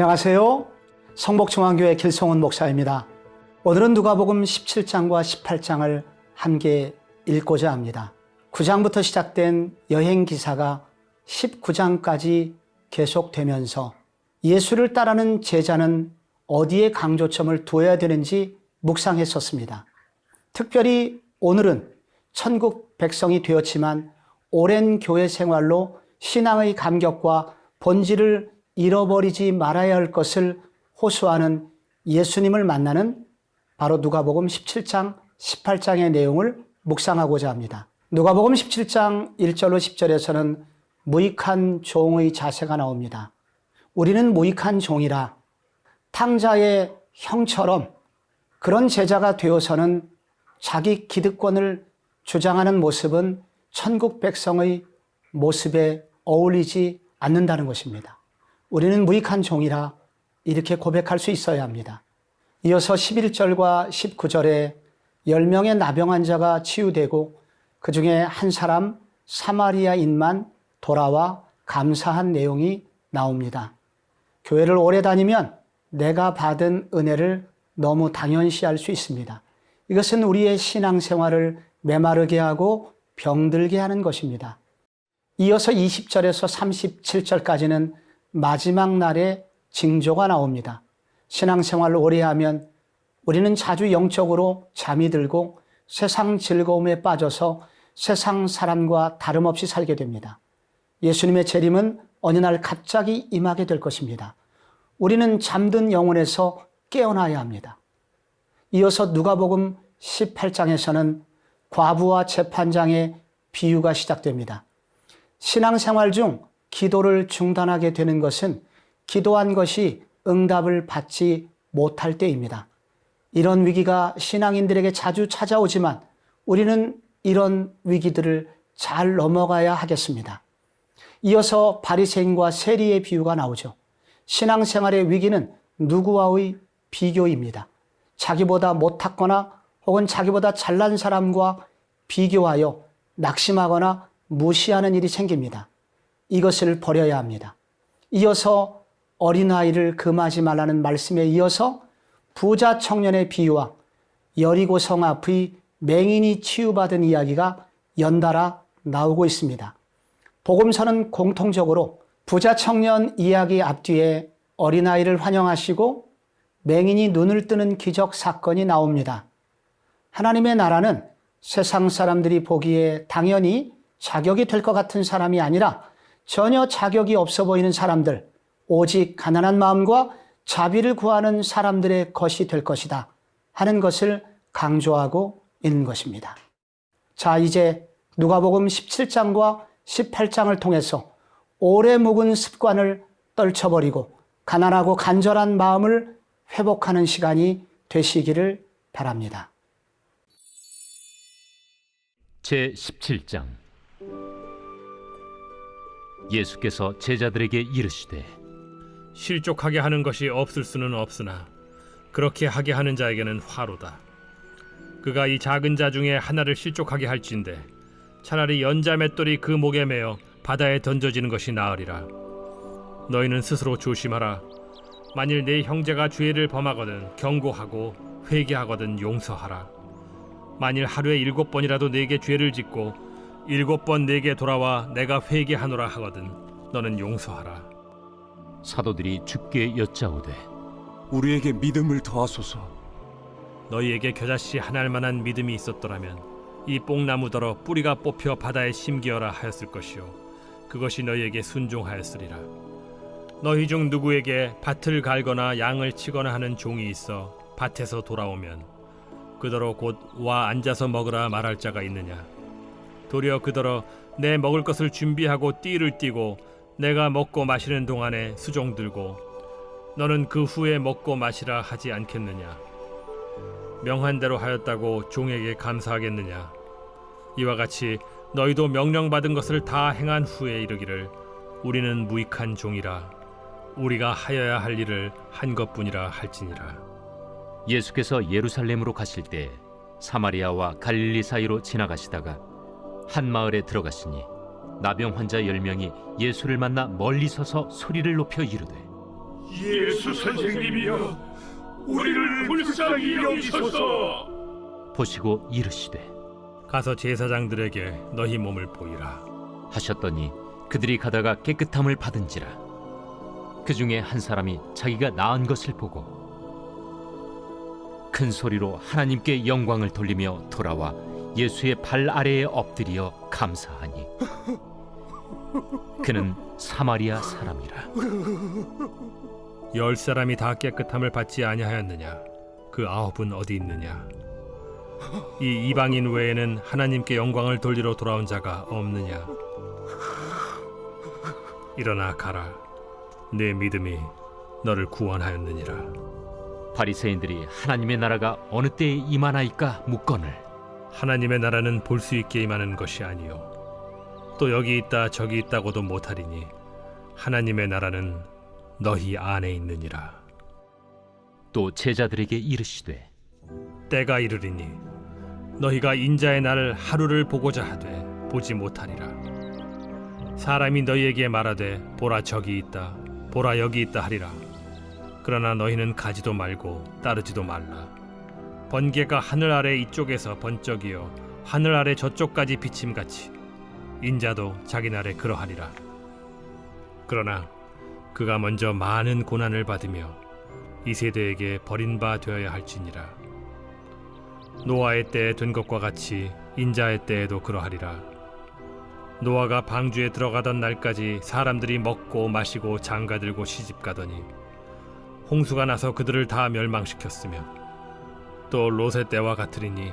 안녕하세요. 성복중앙교회 길성훈 목사입니다. 오늘은 누가복음 17장과 18장을 함께 읽고자 합니다. 9장부터 시작된 여행 기사가 19장까지 계속되면서 예수를 따르는 제자는 어디에 강조점을 두어야 되는지 묵상했었습니다. 특별히 오늘은 천국 백성이 되었지만 오랜 교회 생활로 신앙의 감격과 본질을 잃어버리지 말아야 할 것을 호소하는 예수님을 만나는 바로 누가복음 17장, 18장의 내용을 묵상하고자 합니다. 누가복음 17장 1절로 10절에서는 무익한 종의 자세가 나옵니다. 우리는 무익한 종이라 탕자의 형처럼 그런 제자가 되어서는 자기 기득권을 주장하는 모습은 천국 백성의 모습에 어울리지 않는다는 것입니다. 우리는 무익한 종이라 이렇게 고백할 수 있어야 합니다. 이어서 11절과 19절에 10명의 나병 환자가 치유되고 그 중에 한 사람 사마리아인만 돌아와 감사한 내용이 나옵니다. 교회를 오래 다니면 내가 받은 은혜를 너무 당연시할 수 있습니다. 이것은 우리의 신앙생활을 메마르게 하고 병들게 하는 것입니다. 이어서 20절에서 37절까지는 마지막 날의 징조가 나옵니다. 신앙생활을 오래 하면 우리는 자주 영적으로 잠이 들고 세상 즐거움에 빠져서 세상 사람과 다름없이 살게 됩니다. 예수님의 재림은 어느 날 갑자기 임하게 될 것입니다. 우리는 잠든 영혼에서 깨어나야 합니다. 이어서 누가복음 18장에서는 과부와 재판장의 비유가 시작됩니다. 신앙생활 중 기도를 중단하게 되는 것은 기도한 것이 응답을 받지 못할 때입니다. 이런 위기가 신앙인들에게 자주 찾아오지만 우리는 이런 위기들을 잘 넘어가야 하겠습니다. 이어서 바리새인과 세리의 비유가 나오죠. 신앙생활의 위기는 누구와의 비교입니다. 자기보다 못했거나 혹은 자기보다 잘난 사람과 비교하여 낙심하거나 무시하는 일이 생깁니다. 이것을 버려야 합니다. 이어서 어린아이를 금하지 말라는 말씀에 이어서 부자 청년의 비유와 여리고 성 앞의 맹인이 치유받은 이야기가 연달아 나오고 있습니다. 복음서는 공통적으로 부자 청년 이야기 앞뒤에 어린아이를 환영하시고 맹인이 눈을 뜨는 기적 사건이 나옵니다. 하나님의 나라는 세상 사람들이 보기에 당연히 자격이 될 것 같은 사람이 아니라 전혀 자격이 없어 보이는 사람들, 오직 가난한 마음과 자비를 구하는 사람들의 것이 될 것이다 하는 것을 강조하고 있는 것입니다. 자, 이제 누가복음 17장과 18장을 통해서 오래 묵은 습관을 떨쳐버리고 가난하고 간절한 마음을 회복하는 시간이 되시기를 바랍니다. 제 17장 예수께서 제자들에게 이르시되 실족하게 하는 것이 없을 수는 없으나 그렇게 하게 하는 자에게는 화로다. 그가 이 작은 자 중에 하나를 실족하게 할진대 차라리 연자 맷돌이 그 목에 매어 바다에 던져지는 것이 나으리라. 너희는 스스로 조심하라. 만일 네 형제가 죄를 범하거든 경고하고 회개하거든 용서하라. 만일 하루에 일곱 번이라도 네게 죄를 짓고 일곱 번 네게 돌아와 내가 회개하노라 하거든 너는 용서하라. 사도들이 주께 여짜오되 우리에게 믿음을 더하소서. 너희에게 겨자씨 하나할 만한 믿음이 있었더라면 이 뽕나무더러 뿌리가 뽑혀 바다에 심기어라 하였을 것이요 그것이 너희에게 순종하였으리라 너희 중 누구에게 밭을 갈거나 양을 치거나 하는 종이 있어 밭에서 돌아오면 그더러 곧 와 앉아서 먹으라 말할 자가 있느냐 도리어 그더러 내 먹을 것을 준비하고 띠를 띠고 내가 먹고 마시는 동안에 수종 들고 너는 그 후에 먹고 마시라 하지 않겠느냐? 명한 대로 하였다고 종에게 감사하겠느냐? 이와 같이 너희도 명령받은 것을 다 행한 후에 이르기를 우리는 무익한 종이라. 우리가 하여야 할 일을 한 것뿐이라 할지니라. 예수께서 예루살렘으로 가실 때 사마리아와 갈릴리 사이로 지나가시다가 한 마을에 들어가시니 나병 환자 열 명이 예수를 만나 멀리 서서 소리를 높여 이르되 예수 선생님이여 우리를 불쌍히 여기소서 보시고 이르시되 가서 제사장들에게 너희 몸을 보이라. 하셨더니 그들이 가다가 깨끗함을 받은지라 그 중에 한 사람이 자기가 나은 것을 보고 큰 소리로 하나님께 영광을 돌리며 돌아와 예수의 발 아래에 엎드려 감사하니 그는 사마리아 사람이라 열 사람이 다 깨끗함을 받지 아니하였느냐? 그 아홉은 어디 있느냐? 이 이방인 외에는 하나님께 영광을 돌리러 돌아온 자가 없느냐? 일어나 가라. 내 믿음이 너를 구원하였느니라. 바리새인들이 하나님의 나라가 어느 때에 임하나이까 묻거늘 하나님의 나라는 볼 수 있게 임하는 것이 아니요. 또 여기 있다 저기 있다고도 못하리니 하나님의 나라는 너희 안에 있느니라. 또 제자들에게 이르시되 때가 이르리니 너희가 인자의 날 하루를 보고자 하되 보지 못하리라. 사람이 너희에게 말하되 보라 저기 있다 보라 여기 있다 하리라. 그러나 너희는 가지도 말고 따르지도 말라 번개가 하늘 아래 이쪽에서 번쩍이어 하늘 아래 저쪽까지 비침같이. 인자도 자기 날에 그러하리라. 그러나 그가 먼저 많은 고난을 받으며 이 세대에게 버린 바 되어야 할지니라. 노아의 때에 된 것과 같이 인자의 때에도 그러하리라. 노아가 방주에 들어가던 날까지 사람들이 먹고 마시고 장가들고 시집가더니 홍수가 나서 그들을 다 멸망시켰으며 또 롯의 때와 같으리니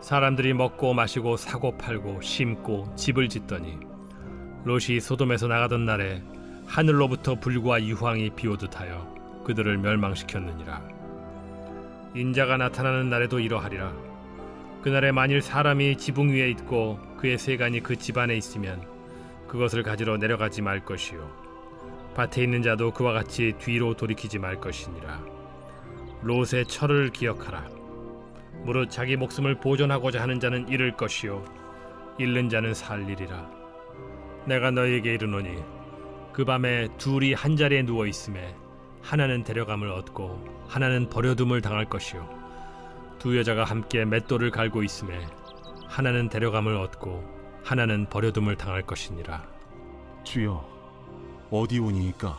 사람들이 먹고 마시고 사고 팔고 심고 집을 짓더니 롯이 소돔에서 나가던 날에 하늘로부터 불과 유황이 비오듯 하여 그들을 멸망시켰느니라. 인자가 나타나는 날에도 이러하리라. 그날에 만일 사람이 지붕 위에 있고 그의 세간이 그 집안에 있으면 그것을 가지러 내려가지 말 것이요. 밭에 있는 자도 그와 같이 뒤로 돌이키지 말 것이니라. 롯의 철을 기억하라. 무릇 자기 목숨을 보존하고자 하는 자는 잃을 것이요. 잃는 자는 살리리라. 내가 너희에게 이르노니 그 밤에 둘이 한 자리에 누워 있음에 하나는 데려감을 얻고 하나는 버려둠을 당할 것이요 두 여자가 함께 맷돌을 갈고 있음에 하나는 데려감을 얻고 하나는 버려둠을 당할 것이니라 주여 어디 오니이까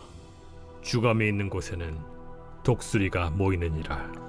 주검이 있는 곳에는 독수리가 모이느니라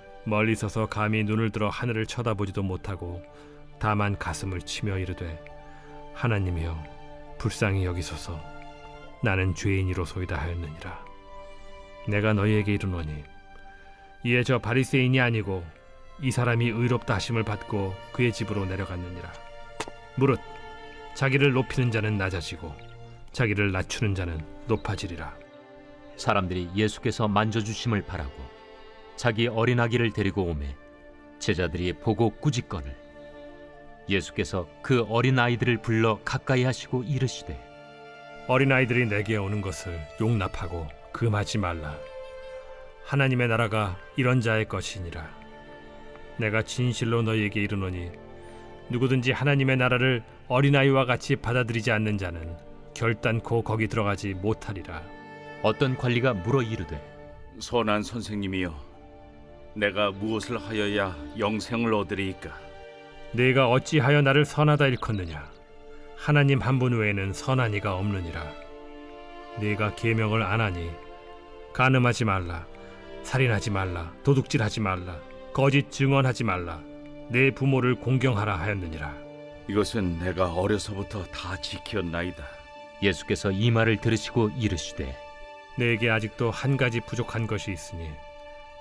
멀리 서서 감히 눈을 들어 하늘을 쳐다보지도 못하고 다만 가슴을 치며 이르되 하나님이여 불쌍히 여기소서. 나는 죄인이로소이다 하였느니라. 내가 너희에게 이르노니 이에 저 바리새인이 아니고 이 사람이 의롭다 하심을 받고 그의 집으로 내려갔느니라. 무릇 자기를 높이는 자는 낮아지고 자기를 낮추는 자는 높아지리라. 사람들이 예수께서 만져주심을 바라고 자기 어린 아기를 데리고 오매 제자들이 보고 꾸짖거늘 예수께서 그 어린 아이들을 불러 가까이 하시고 이르시되 어린 아이들이 내게 오는 것을 용납하고 금하지 말라. 하나님의 나라가 이런 자의 것이니라. 내가 진실로 너희에게 이르노니 누구든지 하나님의 나라를 어린아이와 같이 받아들이지 않는 자는 결단코 거기 들어가지 못하리라. 어떤 관리가 물어 이르되 선한 선생님이여, 내가 무엇을 하여야 영생을 얻으리이까? 네가 어찌하여 나를 선하다 일컫느냐? 하나님 한 분 외에는 선한 이가 없느니라. 네가 계명을 안 하니 간음하지 말라, 살인하지 말라, 도둑질하지 말라, 거짓 증언하지 말라, 내 부모를 공경하라 하였느니라. 이것은 내가 어려서부터 다 지켰나이다. 예수께서 이 말을 들으시고 이르시되 내게 아직도 한 가지 부족한 것이 있으니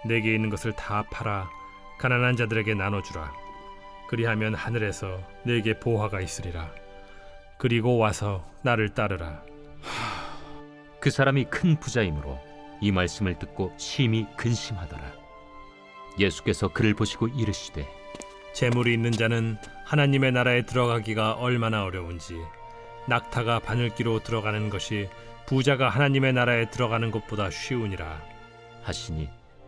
내게 있는 것을 다 팔아 가난한 자들에게 나눠주라. 그리하면 하늘에서 내게 보화가 있으리라. 그리고 와서 나를 따르라. 그 사람이 큰 부자이므로 이 말씀을 듣고 심히 근심하더라. 예수께서 그를 보시고 이르시되 재물이 있는 자는 하나님의 나라에 들어가기가 얼마나 어려운지 낙타가 바늘기로 들어가는 것이 부자가 하나님의 나라에 들어가는 것보다 쉬우니라. 하시니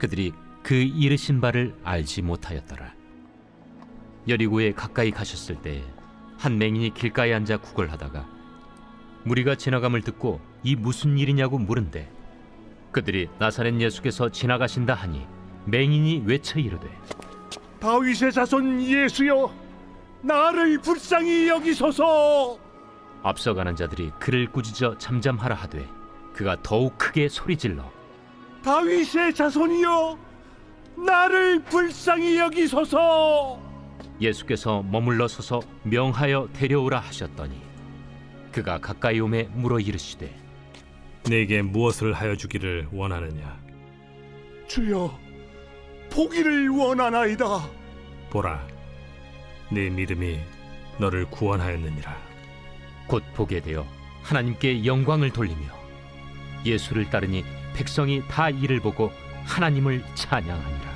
그들이 그 이르신 바를 알지 못하였더라. 여리고에 가까이 가셨을 때에 한 맹인이 길가에 앉아 구걸하다가 무리가 지나감을 듣고 이 무슨 일이냐고 물은데 그들이 나사렛 예수께서 지나가신다 하니 맹인이 외쳐 이르되 다윗의 자손 예수여, 나를 불쌍히 여기소서. 앞서가는 자들이 그를 꾸짖어 잠잠하라 하되 그가 더욱 크게 소리질러 다윗의 자손이여, 나를 불쌍히 여기소서. 예수께서 머물러 서서 명하여 데려오라 하셨더니 그가 가까이 오매 물어 이르시되 내게 무엇을 하여 주기를 원하느냐 주여, 보기를 원하나이다. 보라 네 믿음이 너를 구원하였느니라 곧 보게 되어 하나님께 영광을 돌리며 예수를 따르니 백성이 다 이를 보고 하나님을 찬양하니라